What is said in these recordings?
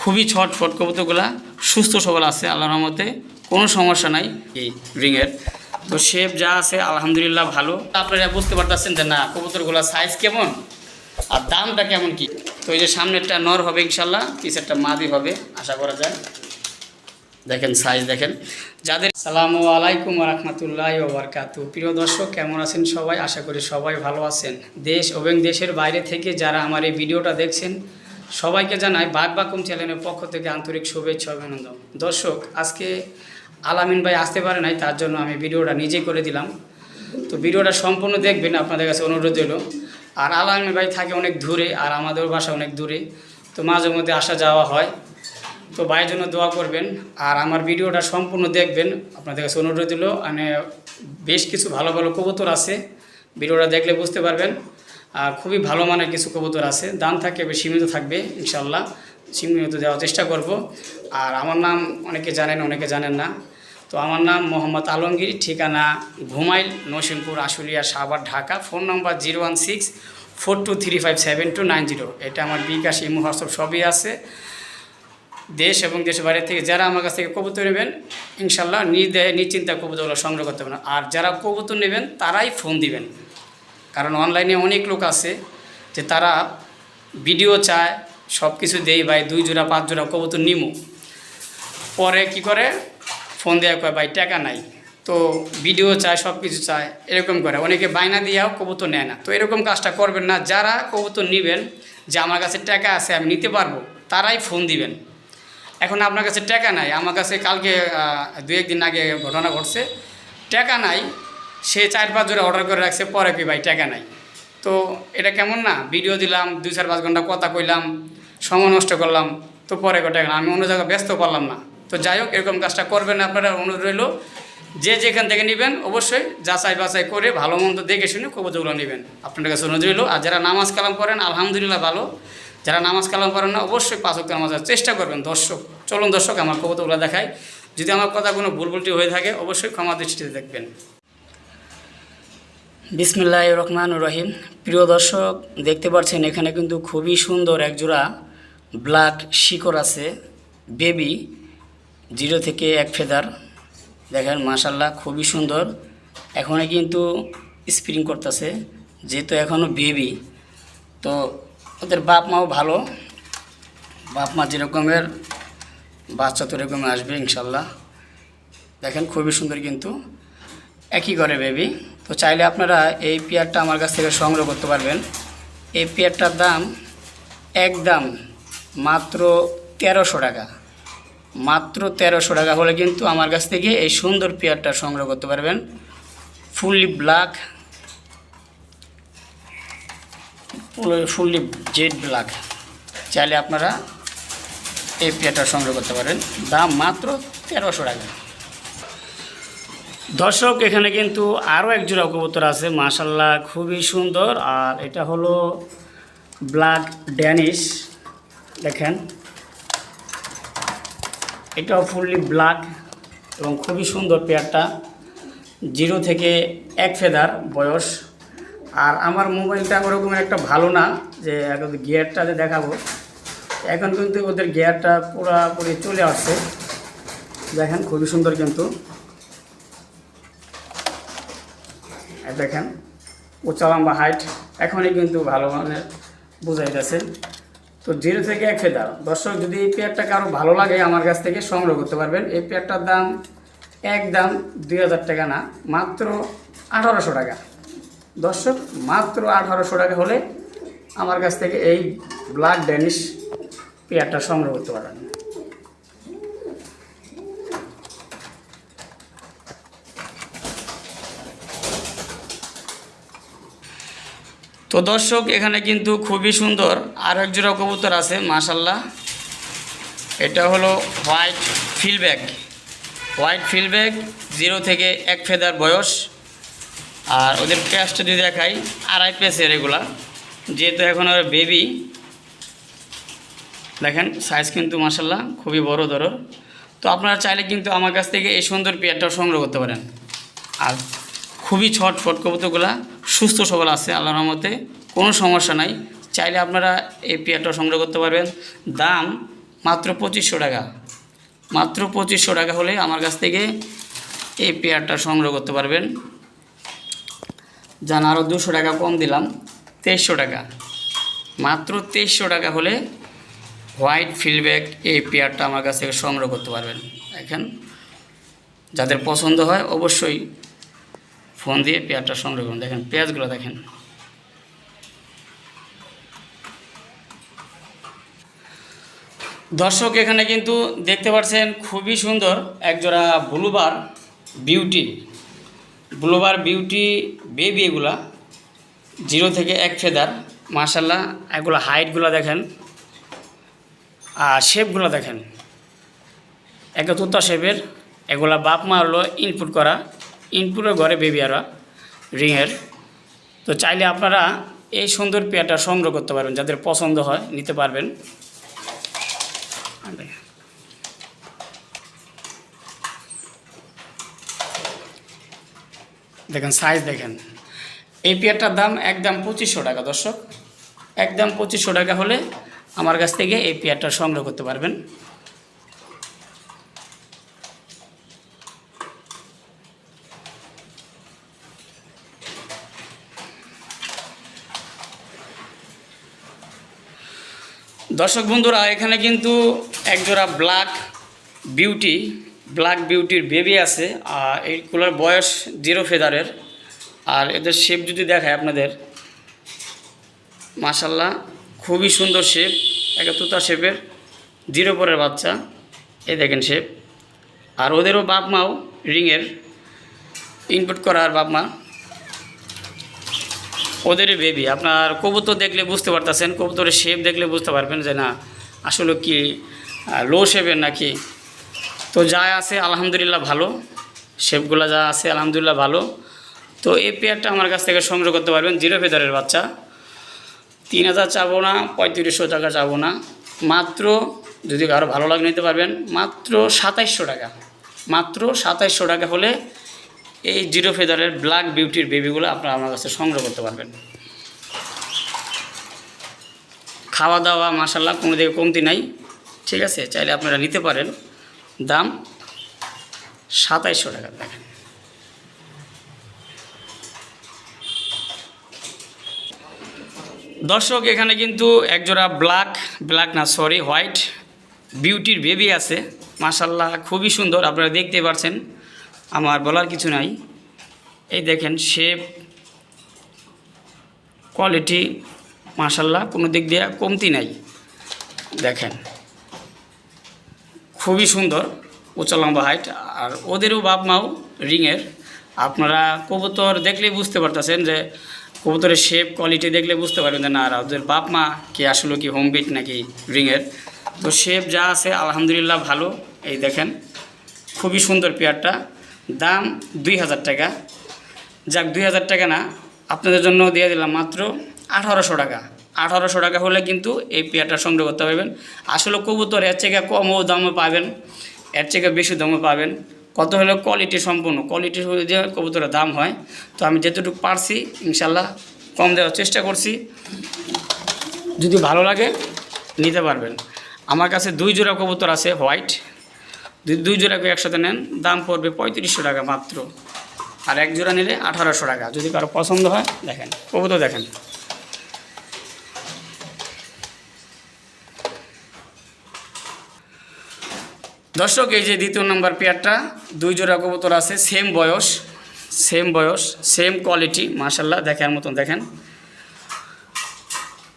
খুবই ছটফট কবুতরগুলা সুস্থ সবল আছে, আল্লাহর রহমতে কোনো সমস্যা নাই এই রিংয়ের। তো শেপ যা আছে, আলহামদুলিল্লাহ ভালো। আপনারা বুঝতে পারতেছেন যে না, কবুতরগুলা সাইজ কেমন আর দামটা কেমন কি? তো এই যে সামনেরটা নর হবে ইনশাল্লাহ পিছেরটা মাদি হবে, আশা করা যায়। দেখেন সাইজ দেখেন। যাদের সালামু আলাইকুম রহমতুল্লাহ ওবরকাতু প্রিয় দর্শক, কেমন আছেন সবাই? আশা করি সবাই ভালো আছেন। দেশ এবং দেশের বাইরে থেকে যারা আমার এই ভিডিওটা দেখছেন সবাইকে জানাই বাঘ বাকুম চ্যানেলের পক্ষ থেকে আন্তরিক শুভেচ্ছা অভিনন্দন। দর্শক, আজকে আলামিন ভাই আসতে পারে নাই, তার জন্য আমি ভিডিওটা নিজেই করে দিলাম। তো ভিডিওটা সম্পূর্ণ দেখবেন, আপনাদের কাছে অনুরোধ হলো আর আলামিন ভাই থাকে অনেক দূরে, আর আমাদের বাসা অনেক দূরে, তো মাঝে মধ্যে আসা যাওয়া হয়। তো ভাইয়ের জন্য দোয়া করবেন, আর আমার ভিডিওটা সম্পূর্ণ দেখবেন, আপনাদের কাছে অনুরোধ দিল মানে বেশ কিছু ভালো ভালো কবুতর আছে, ভিডিওটা দেখলে বুঝতে পারবেন। খুবই ভালো মানের কিছু কবুতর আছে। দাম থাকবে সীমিত থাকবে ইনশাল্লাহ সীমিত দেওয়ার চেষ্টা করব। আর আমার নাম অনেকে জানেন অনেকে জানেন না। তো আমার নাম মোহাম্মদ আলমগীর, ঠিকানা Ghumail, Nasimpur, Ashulia, Savar, Dhaka. Phone number zero one six, four two three five, seven two nine zero. এটা আমার বিকাশ, ইমু, হোয়াটসঅ্যাপ সবই আছে। দেশ এবং দেশের বাইরে থেকে যারা আমার কাছ থেকে কবুতর নেবেন ইনশাল্লাহ নির্দে নিশ্চিন্তা কবুতরগুলো সংগ্রহ করতে পারেন আর যারা কবুতর নেবেন, তারাই ফোন দিবেন। কারণ অনলাইনে অনেক লোক আছে যে তারা ভিডিও চায় সব কিছু দেই ভাই দুই জোড়া, পাঁচ জোড়া, কবুতর নিমু। পরে কি করে? ফোন দেওয়া কয়, ভাই, টাকা নাই। তো ভিডিও চায় সব কিছু চায়, এরকম করে। অনেকে বায়না দিয়েও কবুতর নেয় না। তো এরকম কাজটা করবেন না। যারা কবুতর নেবেন যে আমার কাছে টাকা আছে, আমি নিতে পারব, তারাই ফোন দিবেন। এখন আপনার কাছে টাকা নাই। আমার কাছে কালকে দু একদিন আগে ঘটনা ঘটছে। টাকা নাই সে চার পাঁচ জোড়া অর্ডার করে রাখছে, পরে কি ভাই, টাকা নাই। তো এটা কেমন না? ভিডিও দিলাম, দুই চার পাঁচ ঘণ্টা কথা কইলাম, সময় নষ্ট করলাম, তো পরে টাকা আমি অন্য জায়গায় ব্যস্ত পারলাম না। তো যাই হোক, এরকম কাজটা করবেন আপনারা, অনুরোধ রইল, যে যেখান থেকে নেবেন, অবশ্যই যাচাই বাছাই করে ভালো মন্দ দেখে শুনে কবুতরগুলো নেবেন। আপনাদের কাছে অনুরোধ রইল, আর যারা নামাজ কালাম করেন আলহামদুলিল্লাহ ভালো। যারা নামাজ কালাম করেন না, অবশ্যই পাঁচ ওয়াক্ত নামাজের চেষ্টা করবেন, দর্শক। চলুন দর্শক, আমার কবুতরগুলো দেখায় যদি আমার কথা কোনো ভুল ভুলটি হয়ে থাকে, অবশ্যই ক্ষমা দৃষ্টিতে দেখবেন। বিসমিল্লাহ রহমান রহিম। প্রিয় দর্শক, দেখতে পাচ্ছেন এখানে কিন্তু খুবই সুন্দর একজোড়া ব্ল্যাক শিকড় আছে, বেবি, জিরো থেকে এক ফেদার। দেখেন মাশাল্লাহ খুবই সুন্দর। এখনও কিন্তু স্প্রিং করতেছে, যেহেতু এখনও বেবি। তো ওদের বাপ মাও ভালো। বাপ মা যেরকমের, বাচ্চা তো এরকম আসবে ইনশাল্লাহ দেখেন, খুবই সুন্দর কিন্তু। একই করে বেবি তো চাইলে আপনারা এই পেয়ারটা আমার কাছ থেকে সংগ্রহ করতে পারবেন। এই পেয়ারটার দাম একদম মাত্র তেরোশো টাকা। মাত্র তেরোশো টাকা হলে কিন্তু আমার কাছ থেকে এই সুন্দর পেয়ারটা সংগ্রহ করতে পারবেন। Fully black fully jet black চাইলে আপনারা এই পেয়ারটা সংগ্রহ করতে পারেন। দাম মাত্র তেরোশো টাকা। দর্শক, এখানে কিন্তু আরও এক জোড়া কবুতর আছে মাশাল্লাহ খুবই সুন্দর। আর এটা হলো ব্ল্যাক ড্যানিশ দেখেন। এটাও ফুললি ব্ল্যাক এবং খুবই সুন্দর পেয়ারটা। জিরো থেকে এক ফেদার বয়স। আর আমার মোবাইলটা ওরকম একটা ভালো না, যে এখন গিয়ারটা যে দেখাবো। এখন কিন্তু ওদের গিয়ারটা পুরোপুরি চলে আসছে। দেখেন, খুবই সুন্দর কিন্তু এই দেখেন উচ্চা লম্বা হাইট এখনই কিন্তু ভালো মানের বোঝাই যাচ্ছে তো জিরো থেকে এক ফেদার। দর্শক, যদি এই পেয়ারটা কারও ভালো লাগে আমার কাছ থেকে, সংগ্রহ করতে পারবেন। এই পেয়ারটার দাম এক দাম দুই হাজার টাকা না, মাত্র আঠারোশো টাকা। দর্শক, মাত্র আঠারোশো টাকা হলে আমার কাছ থেকে এই ব্ল্যাক ড্যানিশ পেয়ারটা সংগ্রহ করতে পারবেন। তো দর্শক, এখানে কিন্তু খুবই সুন্দর আর এক জোড়া কবুতর আছে মাশাল্লাহ এটা হলো হোয়াইট ফিলব্যাগ। হোয়াইট ফিলব্যাগ, জিরো থেকে এক ফেদার বয়স। আর ওদের প্যাসটা যদি দেখাই, আড়াই পেসের এগুলা যেহেতু এখন ওর বেবি দেখেন সাইজ কিন্তু মাসাল্লাহ খুবই বড় ধরো তো আপনারা চাইলে কিন্তু আমার কাছ থেকে এই সুন্দর পেয়ারটাও সংগ্রহ করতে পারেন। আর খুবই ছটফট কবুতরগুলা সুস্থ সবল আছে, আল্লাহর রহমতে। কোনো সমস্যা নাই। চাইলে আপনারা এই পেয়ারটা সংগ্রহ করতে পারবেন। দাম মাত্র পঁচিশশো টাকা। মাত্র পঁচিশশো টাকা হলে আমার কাছ থেকে এই পেয়ারটা সংগ্রহ করতে পারবেন। যান আরও দুশো টাকা কম দিলাম। তেইশশো টাকা। মাত্র তেইশশো টাকা হলে হোয়াইট ফিল্ডব্যাক এই পেয়ারটা আমার কাছ থেকে সংগ্রহ করতে পারবেন। এখন যাদের পছন্দ হয় অবশ্যই ফোন দিয়ে পেঁয়াজটা সংগ্রহ করুন। দেখেন, পেঁয়াজগুলো দেখেন। দর্শক, এখানে কিন্তু দেখতে পাচ্ছেন খুবই সুন্দর একজোড়া blue bar beauty. Blue bar beauty baby এগুলা, জিরো থেকে এক ফেদার। মার্শাল্লাহ এগুলো হাইটগুলো দেখেন। আর শেপগুলো দেখেন। একটা তুতা শেপের, এগুলা বাপ মা হলো ইনপুট করা। ইনপুটের ঘরে বেবি আরা রিংয়ের তো চাইলে আপনারা এই সুন্দর পেয়ারটা সংগ্রহ করতে পারবেন, যাদের পছন্দ হয় নিতে পারবেন। দেখেন। সাইজ দেখেন। এই পেয়ারটার দাম একদম পঁচিশশো টাকা, দর্শক। একদম পঁচিশশো টাকা হলে আমার কাছ থেকে এই পেয়ারটা সংগ্রহ করতে পারবেন। দর্শক বন্ধুরা, এখানে কিন্তু একজোড়া ব্ল্যাক বিউটি ব্ল্যাক বিউটির বেবি আছে, আর এইগুলোর বয়স জিরো ফেদারের আর এদের শেপ যদি দেখায় আপনাদের, মাশাল্লাহ খুবই সুন্দর শেপ একটা তুতা শেপের জিরো পরের বাচ্চা, এই দেখেন শেপ আর ওদেরও বাপ মাও রিংয়ের ইনপুট করার বাপ মা ওদেরই বেবি আপনার কবুতর দেখলে বুঝতে পারতেছেন, কবুতরের শেপ দেখলে বুঝতে পারবেন যে না, আসলে কি লো শেপের নাকি। তো যা আছে আলহামদুলিল্লাহ ভালো শেপগুলো যা আছে আলহামদুলিল্লাহ ভালো। তো এই পেয়ারটা আমার কাছ থেকে সংগ্রহ করতে পারবেন জিরো ফেদারের বাচ্চা। তিন হাজার চাবো না, পঁয়ত্রিশশো টাকা চাবো না। মাত্র, যদি কারও ভালো লাগে নিতে পারবেন, মাত্র সাতাইশশো টাকা। মাত্র সাতাইশশো টাকা হলে এই জিরো ফেদারের ব্ল্যাক বিউটির বেবিগুলো আপনারা আমার কাছে সংগ্রহ করতে পারবেন। খাওয়া দাওয়া মাসাল্লাহ কোনো দিকে কমতি নাই। ঠিক আছে, চাইলে আপনারা নিতে পারেন। দাম সাতাইশশো টাকা দেখেন। দর্শক, এখানে কিন্তু একজোড়া ব্ল্যাক ব্ল্যাক না সরি হোয়াইট বিউটির বেবি আছে। মাসাল্লাহ খুবই সুন্দর, আপনারা দেখতে পাচ্ছেন আমার বলার কিছু নাই। এই দেখেন শেপ কোয়ালিটি মাসাল্লাহ কোনো দিক দিয়ে কমতি নাই। দেখেন, খুবই সুন্দর, উঁচা লম্বা হাইট আর ওদেরও বাপ মাও রিংয়ের আপনারা কবুতর দেখলেই বুঝতে পারতেছেন যে, কবুতরের শেপ কোয়ালিটি দেখলে বুঝতে পারবেন যে, না, আর ওদের বাপ মা কি আসলে কি হোম বিট নাকি রিংয়ের তো শেপ যা আছে, আলহামদুলিল্লাহ ভালো। এই দেখেন, খুবই সুন্দর পেয়ারটা। দাম দুই হাজার টাকা। যাক, দুই হাজার টাকা না, আপনাদের জন্য দিয়ে দিলাম মাত্র আঠারোশো টাকা। আঠারোশো টাকা হলে কিন্তু এই পেয়ারটা সংগ্রহ করতে পারবেন। আসলে কবুতর এর থেকে কমও দামে পাবেন, এর থেকে বেশি দামে পাবেন। কত হলো? কোয়ালিটি সম্পূর্ণ। কোয়ালিটি যে কবুতরের দাম হয়। তো আমি যেতটুকু পারছি ইনশাল্লাহ কম দেওয়ার চেষ্টা করছি। যদি ভালো লাগে, নিতে পারবেন। আমার কাছে দুই জোড়া কবুতর আছে, হোয়াইট। দুই দুই জোড়া করে একসাথে নেন, দাম পড়বে পঁয়ত্রিশশো টাকা মাত্র। আর এক জোড়া নিলে আঠারোশো টাকা। যদি কারও পছন্দ হয়, দেখেন, কবুতর দেখেন। দর্শক, এই যে দ্বিতীয় নম্বর পেয়ারটা, দুই জোড়া কবুতর আছে, সেম বয়স সেম বয়স, সেম কোয়ালিটি মাশাল্লাহ দেখার মতন, দেখেন।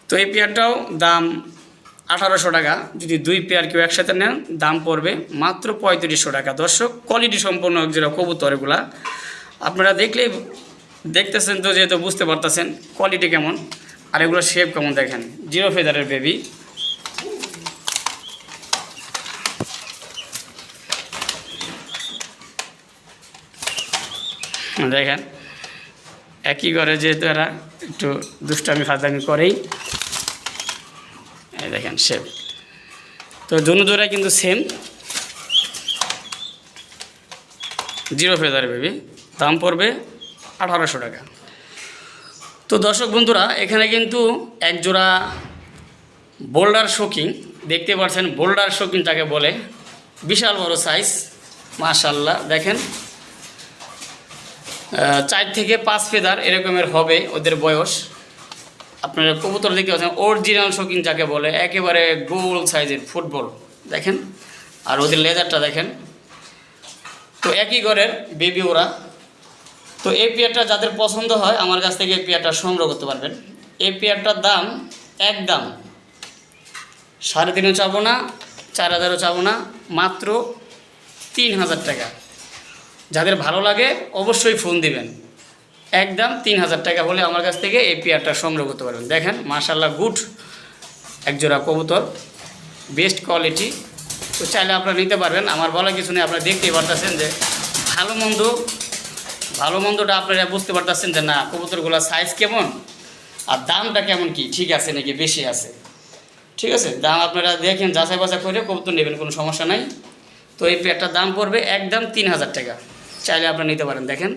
তো এই পেয়ারটাও দাম আঠারোশো টাকা। যদি দুই পেয়ার কেউ একসাথে নেন, দাম পড়বে মাত্র পঁয়ত্রিশশো টাকা। দর্শক কোয়ালিটি সম্পন্ন যেটা কবুতর এগুলা আপনারা দেখলেই দেখতেছেন তো যেহেতু বুঝতে পারতেছেন কোয়ালিটি কেমন। আর এগুলো শেপ কেমন দেখেন? জিরো ফেদারের বেবি দেখেন, একই করে যেহেতু এরা একটু দুষ্টামি ফাজলামি করেই দেখেন সেম তো জোড়া কিন্তু সেম জিরো ফেদার বেবি দাম পড়বে আঠারোশো টাকা। তো দর্শক বন্ধুরা, এখানে কিন্তু এক জোড়া বোল্ডার শোকিং দেখতে পাচ্ছেন, বোল্ডার শৌখিন যাকে বলে, বিশাল বড় সাইজ মাশাল্লাহ দেখেন। চার থেকে পাঁচ ফেদার এরকমের হবে ওদের বয়স। আপনারা কবুতর দেখতে পাচ্ছেন অরিজিনাল শৌখিন যাকে বলে, একেবারে গোল সাইজের ফুটবল দেখেন, আর ওদের লেজারটা দেখেন। তো একই ঘরের বেবি ওরা। তো এই পেয়ারটা যাদের পছন্দ হয়, আমার কাছ থেকে এই পেয়ারটা সংগ্রহ করতে পারবেন। এই পেয়ারটার দাম একদম সাড়ে তিনও চাবো না, চার হাজারও চাবো না, মাত্র তিন হাজার টাকা। যাদের ভালো লাগে, অবশ্যই ফোন দিবেন। একদম তিন হাজার টাকা হলে আমার কাছ থেকে এই পেয়ারটা সংগ্রহ করতে পারবেন। দেখেন মার্শাল্লাহ গুড, একজোড়া কবুতর বেস্ট কোয়ালিটি তো চাইলে আপনারা নিতে পারবেন। আমার বলা কিছু নেই, আপনারা দেখতেই পারতেছেন যে ভালো মন্দ, ভালো মন্দটা আপনারা বুঝতে পারতেছেন যে না, কবুতরগুলোর সাইজ কেমন আর দামটা কেমন কি? ঠিক আছে নাকি? বেশি আছে। ঠিক আছে? দাম আপনারা দেখেন, যাচাই বাছাই করে কবুতর নেবেন, কোনো সমস্যা নাই। তো এই পেয়ারটার দাম পড়বে একদম তিন হাজার টাকা। চাইলে আপনারা নিতে পারেন, দেখেন।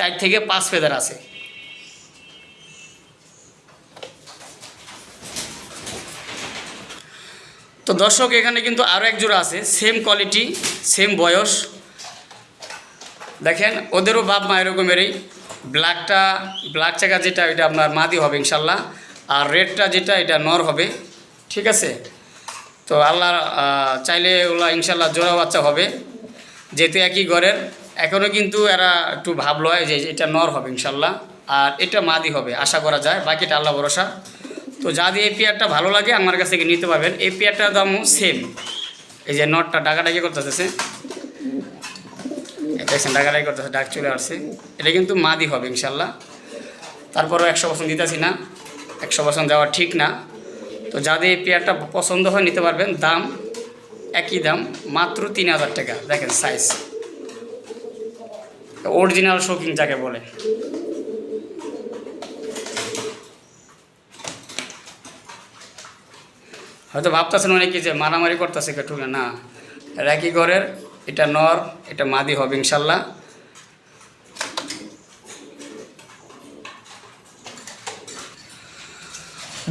চার থেকে পাঁচ ফেদার আছে। তো দর্শক, এখানে কিন্তু আরও এক জোড়া আছে সেম কোয়ালিটি সেম বয়স। দেখেন, ওদেরও বাপ মা এরকমেরই। ব্ল্যাকটা ব্ল্যাক চাকা যেটা এটা আপনার মাদি হবে ইনশাল্লাহ, আর রেডটা যেটা, এটা নর হবে, ঠিক আছে? তো আল্লাহ চাইলে ওগুলা ইনশাল্লাহ জোড়া বাচ্চা হবে, যেহেতু একই ঘরের। এখনও কিন্তু এরা একটু ভাবলো হয় যে এটা নর হবে ইনশাল্লাহ, আর এটা মাদি হবে, আশা করা যায়, বাকিটা আল্লাহ ভরসা। তো যদি এই পেয়ারটা ভালো লাগে, আমার কাছ থেকে নিতে পারবেন। এই পেয়ারটার দামও সেম এই যে নটটা ডাকাডাকি করতেছে দেখছেন ডাকাডাকি করতেছে, ডাক চলে আসছে। এটা কিন্তু মাদি হবে ইনশাল্লাহ। তারপরেও একশো পার্সেন্ট দিতেছি না, একশো পার্সেন্ট দেওয়া ঠিক না। তো যাদের এই পেয়ারটা পছন্দ হয় নিতে পারবেন, দাম একই দাম, মাত্র তিন হাজার টাকা। দেখেন সাইজ অরিজিনাল শৌখিন যাকে বলে। হয়তো ভাবতেছেন অনেকে যে মারামারি করতেছে কেটু না। একই ঘরের, এটা নর, এটা মাদি হবে, ইনশাল্লাহ।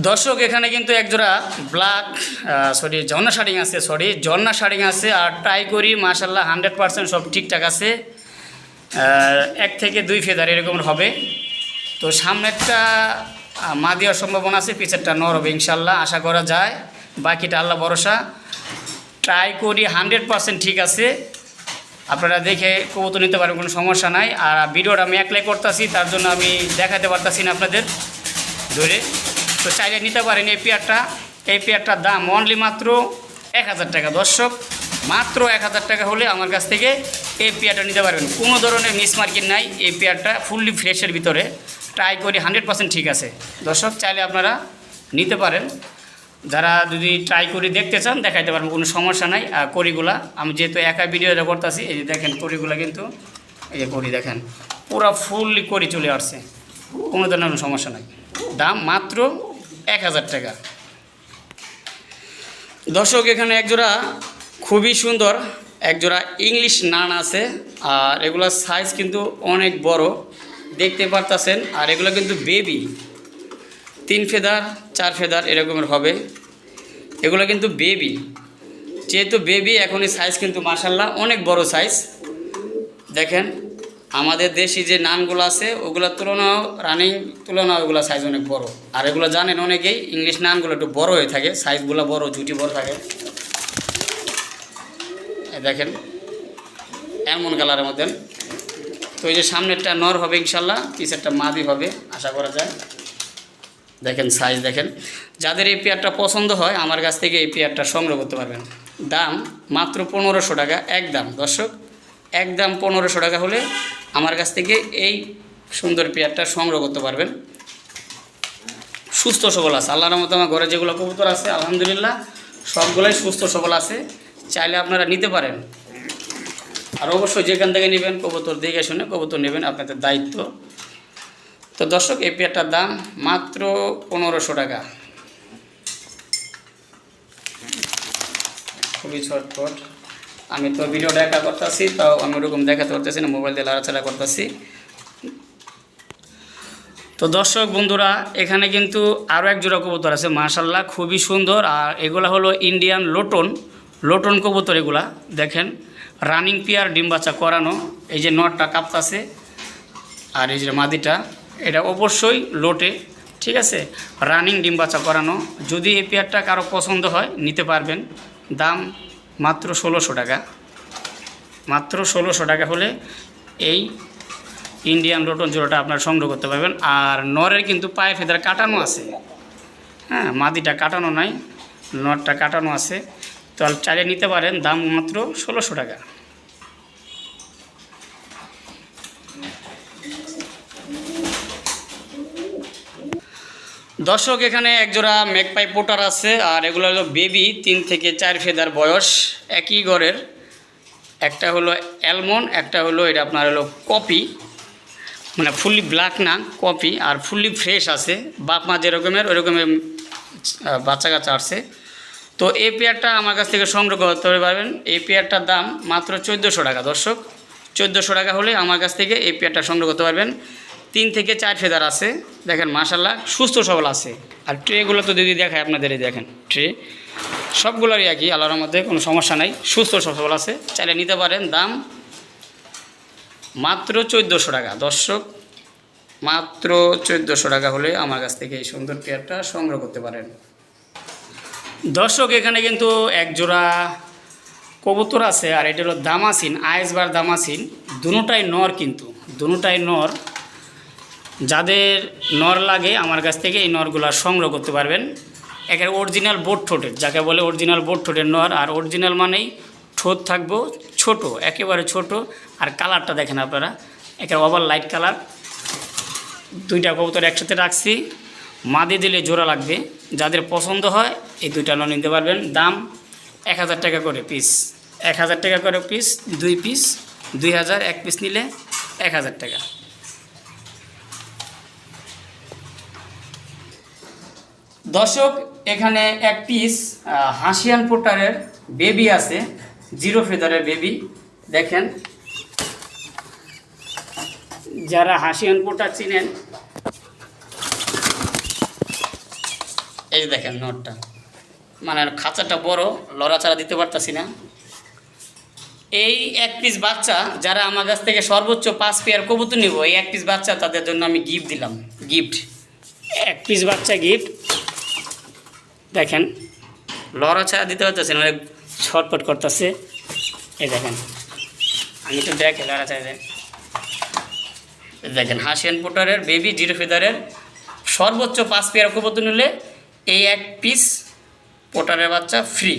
দর্শক, এখানে কিন্তু একজোড়া ব্ল্যাক সরি ঝর্ণা শাড়িং আছে, সরি ঝর্ণা শাড়িং আছে, আর ট্রাই করি, মাশাল্লাহ হান্ড্রেড পার্সেন্ট সব ঠিকঠাক আছে। এক থেকে দুই ফেদার এরকম হবে। তো সামনেরটা মা দেওয়ার সম্ভাবনা আছে, পিছেরটা নর হবে ইনশাল্লাহ, আশা করা যায়। বাকিটা আল্লাহ ভরসা। ট্রাই করি হান্ড্রেড পার্সেন্ট ঠিক আছে। আপনারা দেখে কবুতর নিতে পারেন, কোনো সমস্যা নাই। আর ভিডিওটা আমি একলাই করতেছি, তার জন্য আমি দেখাতে পারতাছি না আপনাদের ধরে। তো চাইলে নিতে পারেন এই পেয়ারটা। এই পেয়ারটার দাম অনলি মাত্র এক হাজার টাকা, দর্শক। মাত্র এক হাজার টাকা হলে আমার কাছ থেকে এই পেয়ারটা নিতে পারবেন। কোনো ধরনের মিস মার্কেট নাই, এই পেয়ারটা ফুললি ফ্রেশের ভিতরে। ট্রাই করি, হান্ড্রেড পার্সেন্ট ঠিক আছে। দর্শক, চাইলে আপনারা নিতে পারেন। যারা যদি ট্রাই করে দেখতে চান, দেখাইতে পারবেন কোনো সমস্যা নাই। আর করিগুলা আমি যেহেতু একা ভিডিওটা করতেছি, এই যে দেখেন করিগুলা কিন্তু, এই যে করি দেখেন, পুরো ফুললি করি চলে আসছে। কোনো ধরনের সমস্যা নাই। দাম মাত্র এক হাজার টাকা। দর্শক, এখানে একজোড়া খুবই সুন্দর। একজোড়া ইংলিশ নান আছে, আর এগুলোর সাইজ কিন্তু অনেক বড়। দেখতে পারতাছেন, আর এগুলো কিন্তু বেবি তিন ফেদার, চার ফেদার এরকমের হবে। এগুলো কিন্তু বেবি যেহেতু বেবি এখন এই সাইজ কিন্তু মাসাল্লাহ অনেক বড় সাইজ দেখেন, আমাদের দেশি যে নানগুলো আছে, ওগুলোর তুলনাও রানিং তুলনা ওগুলো সাইজ অনেক বড়। আর এগুলো জানেন অনেকেই, ইংলিশ নানগুলো একটু বড় হয়ে থাকে সাইজগুলো বড়, জুটি বড় থাকে। দেখেন, এমন কালারের মধ্যে। তো এই যে সামনেরটা নর হবে ইনশাল্লাহ পিছেরটা মাদি হবে, আশা করা যায়। দেখেন সাইজ দেখেন। যাদের এই পেয়ারটা পছন্দ হয়, আমার কাছ থেকে এই পেয়ারটা সংগ্রহ করতে পারবেন। দাম মাত্র পনেরোশো টাকা, এক দাম। দর্শক একদম পনেরোশো টাকা হলে আমার কাছ থেকে এই সুন্দর পেয়ারটা সংগ্রহ করতে পারবেন। সুস্থ সবল আছে। আল্লাহর মতো আমার ঘরে যেগুলো কবুতর আছে, আলহামদুলিল্লাহ, সবগুলোই সুস্থ সবল আছে। চাইলে আপনারা নিতে পারেন। আর অবশ্যই যেখান থেকে নেবেন কবুতর দেখে শুনে কবুতর নেবেন, আপনাদের দায়িত্ব। তো দর্শক, এই পেয়ারটার দাম মাত্র পনেরোশো টাকা। খুবই ছটফট আমি তো ভিডিওটা একা করতেছি, তাও আমি ওরকম দেখাতে পারতেছি না, মোবাইল দিয়ে লাড়াচাড়া করতেছি। তো দর্শক, বন্ধুরা, এখানে কিন্তু আরও এক জোড়া কবুতর আছে মার্শাল্লাহ খুবই সুন্দর। আর এগুলো হলো ইন্ডিয়ান লোটন লোটন কবুতর এগুলা, দেখেন। রানিং পিয়ার ডিম বাচ্চা করানো, এই যে নটটা কাঁপতাছে, আর এই যে মাদিটা, এটা অবশ্যই লোটে, ঠিক আছে? রানিং ডিম বাচ্চা করানো, যদি এই পেয়ারটা কারও পছন্দ হয়, নিতে পারবেন। দাম মাত্র ষোলোশো টাকা। মাত্র ষোলোশো টাকা হলে এই ইন্ডিয়ান লোটন জোড়াটা আপনারা সংগ্রহ করতে পারবেন। আর নরের কিন্তু পায়ে ফেদার কাটানো আছে। হ্যাঁ মাদিটা কাটানো নাই নরটা কাটানো আছে। তো চালিয়ে নিতে পারেন, দাম মাত্র ষোলোশো টাকা। দর্শক, এখানে একজোড়া মেকপাই পোটার আছে, আর এগুলো হলো বেবি, তিন থেকে চার ফেদার বয়স, একই ঘরের। একটা হলো অ্যালমন্ড, একটা হলো এটা আপনার হলো কপি। মানে ফুললি ব্ল্যাক না, কপি, আর ফুললি ফ্রেশ আছে। বাপ মা যেরকমের ওই রকমের বাচ্চা কাচ্চা আসছে। তো এই পেয়ারটা আমার কাছ থেকে সংগ্রহ করতে পারবেন। এই পেয়ারটার দাম মাত্র চোদ্দোশো টাকা, দর্শক। চোদ্দোশো টাকা হলে আমার কাছ থেকে এই পেয়ারটা সংগ্রহ করতে পারবেন। তিন থেকে চার ফেদার আছে, দেখেন মাশাল্লাহ সুস্থ সবল আছে। আর ট্রেগুলো তো যদি দেখায় আপনাদের দেখেন, ট্রে। সবগুলোরই একই, আল্লাহর মধ্যে কোনো সমস্যা নাই, সুস্থ সবল আছে। চাইলে নিতে পারেন, দাম মাত্র চোদ্দোশো টাকা, দর্শক। মাত্র চোদ্দোশো টাকা হলে আমার কাছ থেকে এই সুন্দর পেয়ারটা সংগ্রহ করতে পারেন। দর্শক, এখানে কিন্তু এক জোড়া কবুতর আছে আর এটা হলো দামাসিন, আইসবার দামাসিন। দুটাই নর কিন্তু, দুটাই নর। যাদের নর লাগে আমার কাছ থেকে এই নরগুলা সংগ্রহ করতে পারবেন। একের অরিজিনাল বোট ঠোঁটের, যাকে বলে অরিজিনাল বোট ঠোঁটের নর। আর অরিজিনাল মানেই ঠোঁট থাকব ছোট, একেবারে ছোট। আর কালারটা দেখেন আপনারা, একের ওভার লাইট কালার দুইটা কবুতর একসাথে রাখছি। মাদি দিলে জোড়া লাগবে। যাদের পছন্দ হয় এই দুইটা নর নিতে পারবেন। দাম এক হাজার টাকা করে পিস এক হাজার টাকা করে পিস দুই পিস দুই হাজার, এক পিস নিলে এক হাজার টাকা। দর্শক, এখানে এক পিস হাসিয়ান পোটারের বেবি আছে, জিরো ফেদারের বেবি দেখেন। যারা হাসিয়ান পোটার চিনেন, এই দেখেন নোটটা। মানে খাঁচাটা বড় লড়াচাড়া দিতে পারতাছি না। এই এক পিস বাচ্চা, যারা আমার কাছ থেকে সর্বোচ্চ পাঁচ পেয়ার কবুতর নিব, এই এক পিস বাচ্চা তাদের জন্য আমি গিফট দিলাম। গিফট এক পিস বাচ্চা গিফট দেখেন লড়াচাড়া দিতে পারতেছে না ছটপট করতেছে। এই দেখেন, আমি তো দেখে লড়াচাড়া দেয় দেখেন, হাসিয়ান পোটারের, বেবি জিরো ফেদারের সর্বোচ্চ পাঁচ পেয়ার কবুতর নিলে এই এক পিস পোটারের বাচ্চা ফ্রি